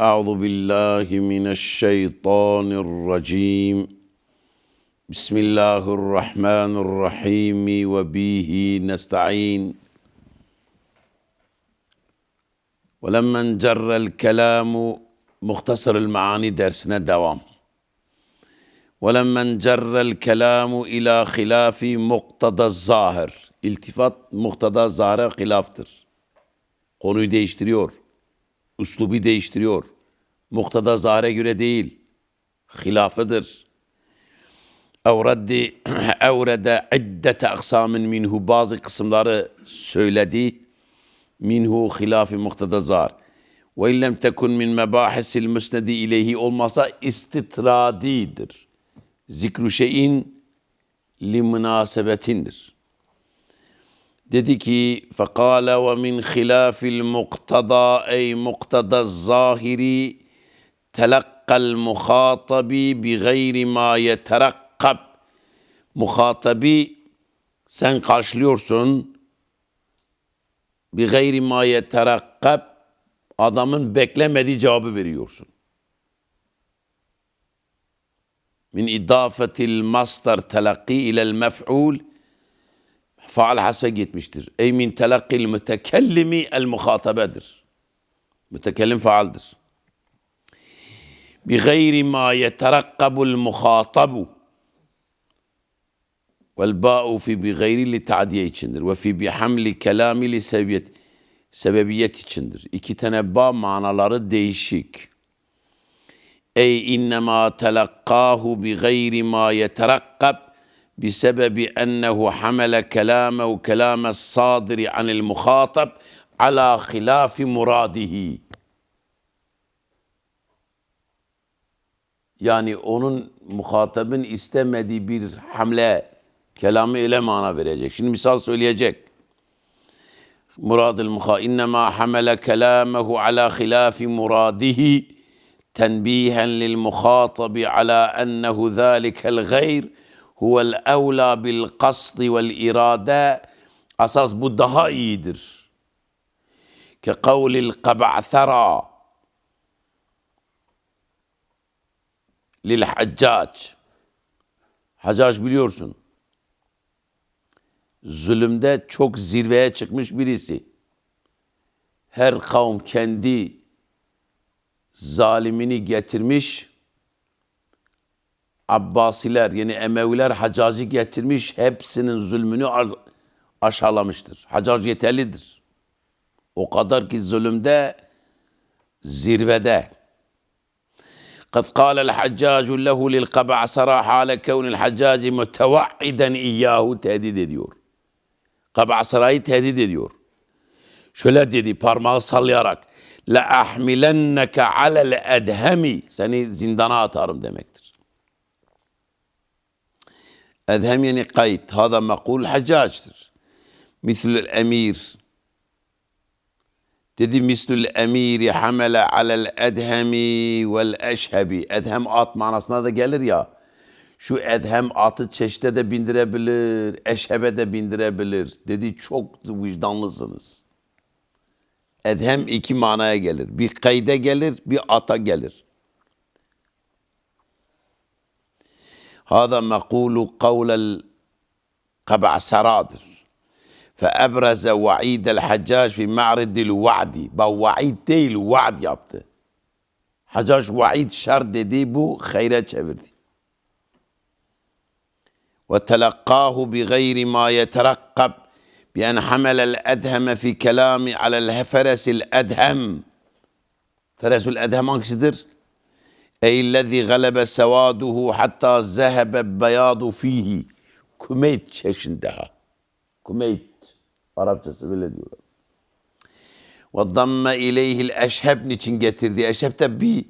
أعوذ بالله من الشيطان الرجيم بسم الله الرحمن الرحيم وبه نستعين ولما انجر الكلام مختصر المعاني dersine devam. ولما انجر الكلام إلى خلاف مقتضى الظاهر İltifat muktada zahire hilaftır. Konuyu değiştiriyor. Üslubu değiştiriyor. Muktada zahire göre değil. Hilafıdır. Evreddi, evrede iddete aksamın minhu bazı kısımları söyledi. Minhu hilafi muktada zahir. Ve illem tekun min mebahisil müsnedi ileyhi olmasa istitradidir. Zikru şeyin li münasebetindir. Dedi ki fekale ve min hilafil muktada ey muktada zahiri telakkal muhatabi bi gayri ma yeterakkab muhatabi sen karşılıyorsun bi gayri ma yeterakkab adamın beklemediği cevabı veriyorsun. Min idafetil mastar telakki ilel mef'ul faal hasfe gitmiştir. Ey min telakkil mütekellimi el muhatabedir. Mütekellim faaldir. Bi gayri ma yeterakkabul muhatabu. Vel ba'u fi bi gayri li ta'diye içindir. Ve fi bi hamli kelami li sebebiyet, sebebiyet içindir. İki tane ba manaları değişik. Ey innema telakkahu bi gayri ma yeterakkab بسبب أنه حمل كلامه كلام الصادر عن المخاطب على خلاف مراده Yani onun muhatabın istemediği bir hamle kelamı ile mana verecek. Şimdi misal söyleyecek. Muradul muha innema hamele kelamahu ala hilafi muradihi tenbihen lil muhatabi ala ennehu zalikel gayr huvel evla bil kasdi vel irade asas bu daha iyidir. Ke kavlil kab'thara lil haccac Hacac biliyorsun. Zulümde çok zirveye çıkmış birisi. Her kavm kendi zalimini getirmiş, Abbasiler yani Emeviler Hacacı getirmiş hepsinin zulmünü aşağılamıştır. Hacac yeterlidir. O kadar ki zulümde zirvede. قد قال الحجاج له للقبعسرة حال كون الحجاج متوعدا إياه tehdit ediyor. Kabasara'yı tehdit ediyor. Şöyle dedi parmağı sallayarak la ahmilenneke alel edhemi seni zindana atarım demektir. Edhem yani kayıt. Hada makul haccaçtır. Mislül emir. Dedi mislül emiri hamele alel edhemi vel eşhebi. Edhem at manasına da gelir ya. Şu edhem atı çeşte de bindirebilir, eşhebe de bindirebilir. Dedi çok vicdanlısınız. Edhem iki manaya gelir. Bir kayde gelir, bir ata gelir. هذا مقول قول القبعسرادر فأبرز وعيد الحجاج في معرض الوعد وعيد değil vaad yaptı. Hacac vaid şer dedi bu hayra çevirdi. وتلقاه بغير ما يترقب بأن حمل الأدهم في كلام على الفرس الأدهم فرس الأدهم hangisidir? Eyyillezî galebe sevaduhu hatta zehebe beyadu fihi. Kumeyt çeşinde ha. Kumeyt. Arapçası böyle diyorlar. Ve damme ileyhil eşheb niçin getirdi? Eşheb de bir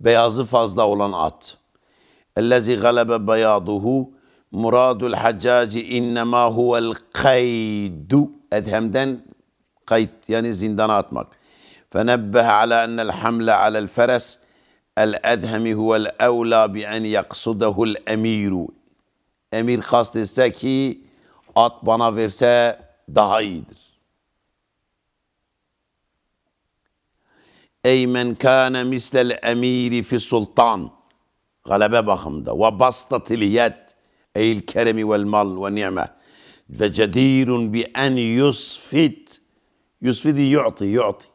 beyazı fazla olan at. Ellezî galebe beyaduhu muradul haccaci innema huvel kaydu. Edhemden kayıt yani zindana atmak. Fenebbehe ala ennel hamle alel feres الأدهم هو الأولى بأن يقصده الأمير. أمير قصد ساكي أطبنا فرسا دهايدر. أي من كان مثل الأمير في السلطان. غلبة بخمدة. وبسطة اليد. أي الكرم والمال والنعمة. فجدير بأن يصفد. يصفد يعطي يعطي.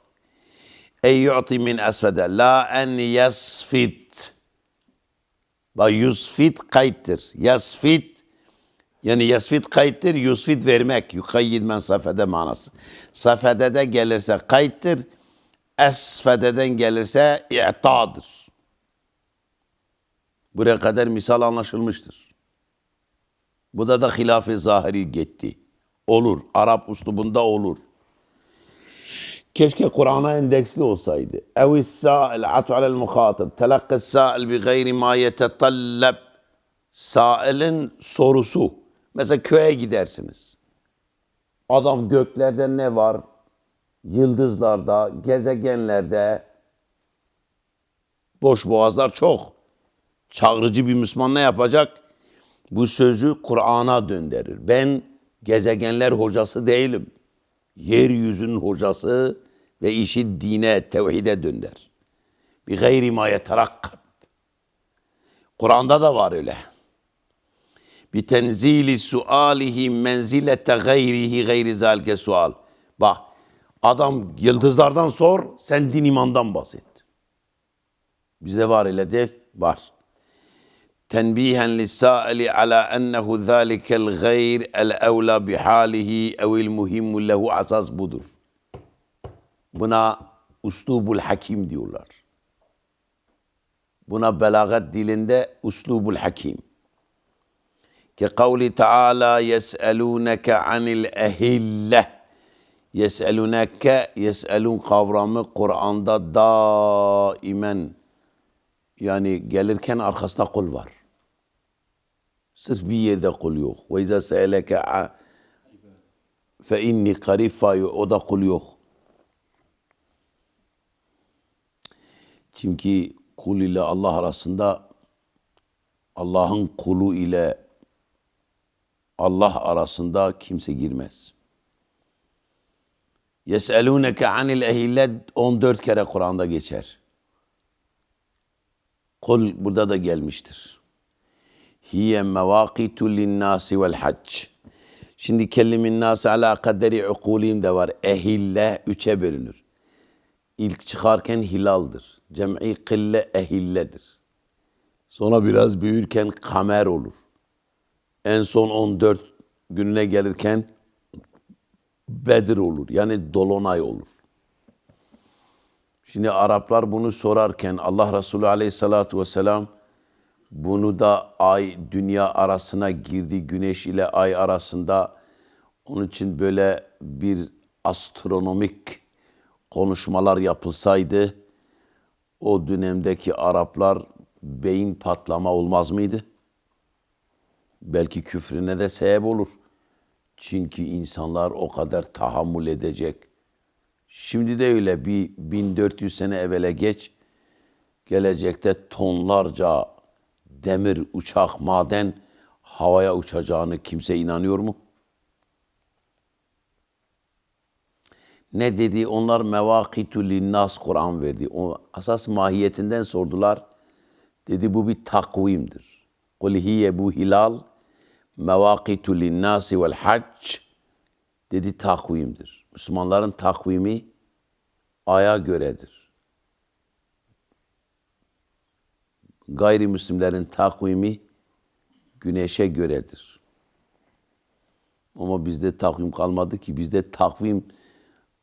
Ey yu'ti min esfede. La en yasfit. Bak yusfit kayıttır. Yasfit yani yasfit kayıttır, yusfit vermek. Yukayyid men safede manası. Safede de gelirse kayıttır. Esfededen gelirse i'tadır. Buraya kadar misal anlaşılmıştır. Bu da da hilaf-ı zahiri gitti. Olur. Arap uslubunda olur. Keşke Kur'an'a endeksli olsaydı. Evis sa'il atu alel muhatib. Telakkis sa'il bi gayri ma yetetalleb. Sa'ilin sorusu. Mesela köye gidersiniz. Adam göklerde ne var? Yıldızlarda, gezegenlerde. Boş boğazlar çok. Çağrıcı bir Müslüman ne yapacak? Bu sözü Kur'an'a döndürür. Ben gezegenler hocası değilim. Yeryüzünün hocası ve işi dine, tevhide dönder. Bir gayri ma yeterakkab. Kur'an'da da var öyle. Bi tenzili sualihi menzilete gayrihi gayri zalike sual. Bak adam yıldızlardan sor, sen din imandan bahset. Bize var öyle değil, var. تنبيها للسائل على أنه ذلك الغير الأولى بحاله أو المهم له asas budur. Buna uslubul hakim diyorlar. Buna belagat dilinde uslubul hakim. Ki kavli Teala yes'elûneke anil ehille. Yes'elûneke, yes'elûn kavramı Kur'an'da daimen yani gelirken arkasında kul var. Sırf bir yerde kul yok. Ve izâ se'eleke fe inni karib o da kul yok. Çünkü kul ile Allah arasında Allah'ın kulu ile Allah arasında kimse girmez. Yes'elûneke anil ehillet 14 kere Kur'an'da geçer. Kul burada da gelmiştir. Hiye mevakitu linnâsi vel hac. Şimdi kellimin nâsi ala kaderi ukulim de var. Ehille üçe bölünür. İlk çıkarken hilaldir. Cem'i kille ehilledir. Sonra biraz büyürken kamer olur. En son 14 gününe gelirken Bedir olur. Yani dolunay olur. Şimdi Araplar bunu sorarken Allah Resulü Aleyhisselatü Vesselam bunu da ay dünya arasına girdi. Güneş ile ay arasında onun için böyle bir astronomik konuşmalar yapılsaydı o dönemdeki Araplar beyin patlama olmaz mıydı? Belki küfrüne de sebep olur. Çünkü insanlar o kadar tahammül edecek. Şimdi de öyle bir 1400 sene evvele geç. Gelecekte tonlarca demir, uçak, maden havaya uçacağını kimse inanıyor mu? Ne dedi? Onlar mevakitu linnas Kur'an verdi. O asas mahiyetinden sordular. Dedi bu bir takvimdir. Kul hiye bu hilal mevakitu linnasi vel hac dedi takvimdir. Müslümanların takvimi aya göredir. Gayrimüslimlerin takvimi güneşe göredir. Ama bizde takvim kalmadı ki. Bizde takvim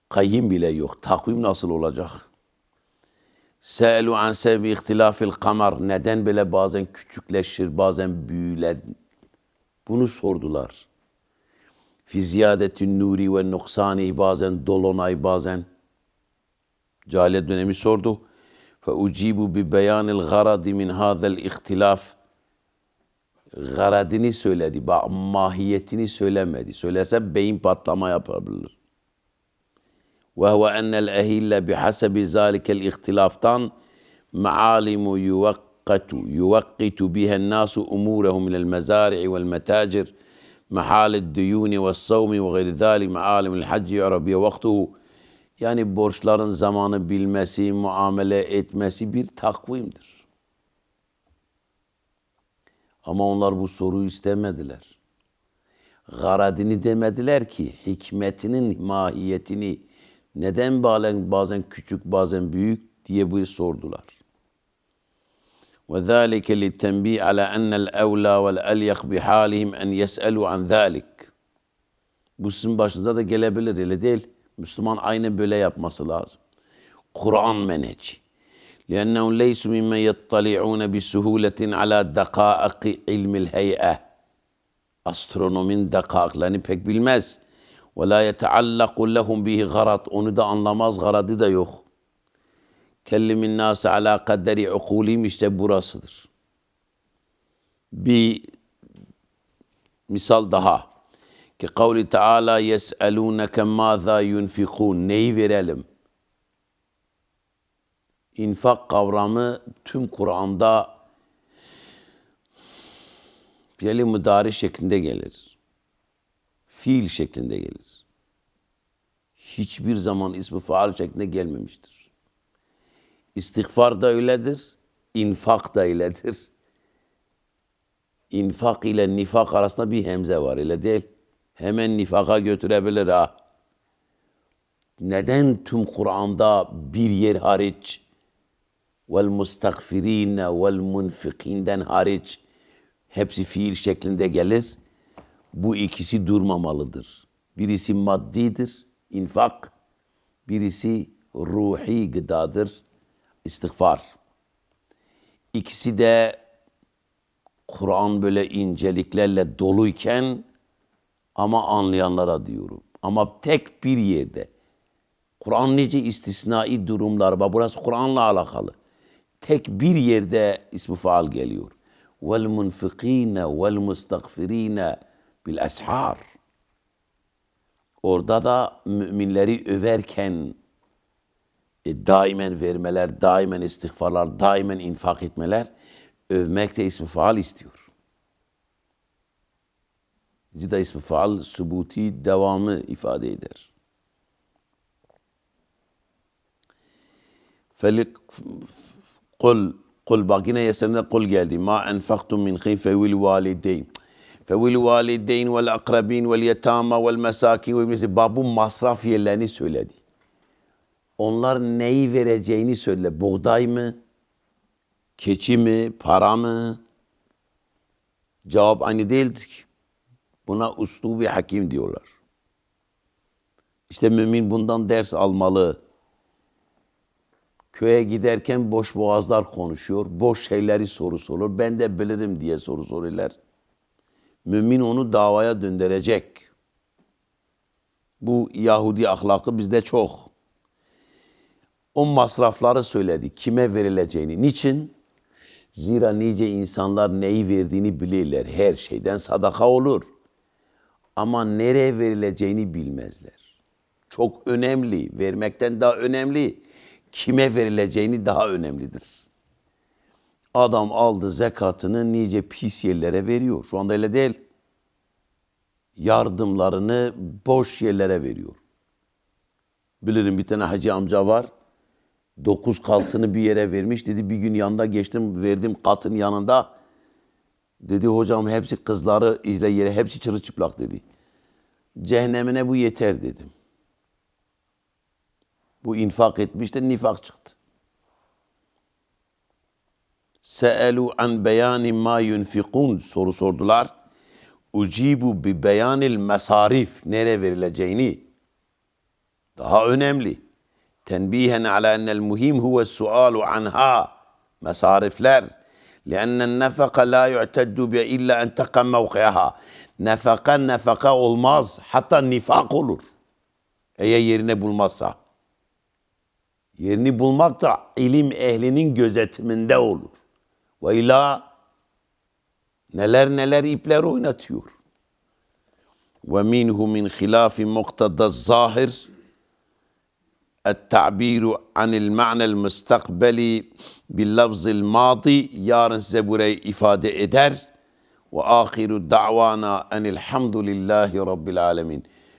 kayyim bile yok. Takvim nasıl olacak? Se'elu an sebebi ihtilafil kamar. Neden böyle bazen küçükleşir, bazen büyüler? Bunu sordular. Fi ziyadetin nuri ve nuksani bazen dolunay bazen cahiliye dönemi sordu. فأجيب ببيان الغرض من هذا الاihtilaf garadini söyledi. Bak mahiyetini söylemedi. Söylese beyin patlama yapabilir. Ve huve ennel ehille bihasebi zâlikel ihtilaftan mealimu yuvakkatu yuvakkitu bihen nasu umurehum minel mezari'i vel metacir محال الديون والصوم وغير ذلك معالم الحج يعرف به وقته Yani borçların zamanı bilmesi, muamele etmesi bir takvimdir. Ama onlar bu soruyu istemediler. Garadini demediler ki hikmetinin mahiyetini neden bazen, bazen küçük bazen büyük diye bu sordular. وذلك للتنبيه على أن الأولى والأليق بحالهم أن يسألوا عن ذلك. Bu sizin başınıza da gelebilir öyle değil. Müslüman aynı böyle yapması lazım. Kur'an menheci. لأنهم ليسوا ممن يطلعون بسهولة على دقائق علم الهيئة. Astronomin dakiklerini pek bilmez. ولا يتعلق لهم به غرض. Onu da anlamaz, garadı da yok. Kellimin nase ala kadderi ukulim işte burasıdır. Bir misal daha. Ki kavli Teala yes'elûneke mâzâ yunfikûn. Neyi verelim? İnfak kavramı tüm Kur'an'da fiili müdari şeklinde gelir. Fiil şeklinde gelir. Hiçbir zaman ismi faal şeklinde gelmemiştir. İstiğfar da öyledir, infak da öyledir. İnfak ile nifak arasında bir hemze var, öyle değil. Hemen nifaka götürebilir ha. Neden tüm Kur'an'da bir yer hariç vel mustakfirine vel munfikinden hariç hepsi fiil şeklinde gelir? Bu ikisi durmamalıdır. Birisi maddidir, infak. Birisi ruhi gıdadır, istiğfar. İkisi de Kur'an böyle inceliklerle doluyken ama anlayanlara diyorum. Ama tek bir yerde. Kur'an nice istisnai durumlar var. Burası Kur'an'la alakalı. Tek bir yerde ismi faal geliyor. Vel munfikine vel mustakfirine bil ashar. Orada da müminleri överken e, daimen vermeler, daimen istiğfarlar, daimen infak etmeler övmek de ismi faal istiyor. Zida ismi faal subuti devamı ifade eder. Felik kul kul bak yine yeserinde kul geldi. Ma enfaktum min khayr fevil valideyn. Fevil valideyn vel akrabin vel yetama vel mesakin ve ibnisi. Bak bu masraf yerlerini söyledi. Onlar neyi vereceğini söyle. Buğday mı? Keçi mi? Para mı? Cevap aynı değildir ki. Buna uslubi hakim diyorlar. İşte mümin bundan ders almalı. Köye giderken boş boğazlar konuşuyor. Boş şeyleri soru sorulur. Ben de bilirim diye soru soruyorlar. Mümin onu davaya döndürecek. Bu Yahudi ahlakı bizde çok. O masrafları söyledi. Kime verileceğini. Niçin? Zira nice insanlar neyi verdiğini bilirler. Her şeyden sadaka olur. Ama nereye verileceğini bilmezler. Çok önemli. Vermekten daha önemli. Kime verileceğini daha önemlidir. Adam aldı zekatını nice pis yerlere veriyor. Şu anda öyle değil. Yardımlarını boş yerlere veriyor. Bilirim bir tane hacı amca var. Dokuz katını bir yere vermiş. Dedi bir gün yanında geçtim verdim katın yanında. Dedi hocam hepsi kızları ile yere hepsi çırılçıplak dedi. Cehennemine bu yeter dedim. Bu infak etmiş de nifak çıktı. Seelu an beyani ma yunfikun soru sordular. Ucibu bi beyanil mesarif nere verileceğini. Daha önemli. Tenbihen ala enel muhim huve sualu anha. Mesarifler. لأن النفقة لا يعتد بها إلا أن تقم موقعها. Nefaka nefaka olmaz. Hatta nifak olur. Eğer yerine bulmazsa. Yerini bulmak da ilim ehlinin gözetiminde olur. Ve ila neler neler ipler oynatıyor. Ve minhu min hilafi muktada zahir التعبير عن المعنى المستقبلي باللفظ الماضي يارن زبوري إفادة إدر. وآخر دعوانا أن الحمد لله رب العالمين.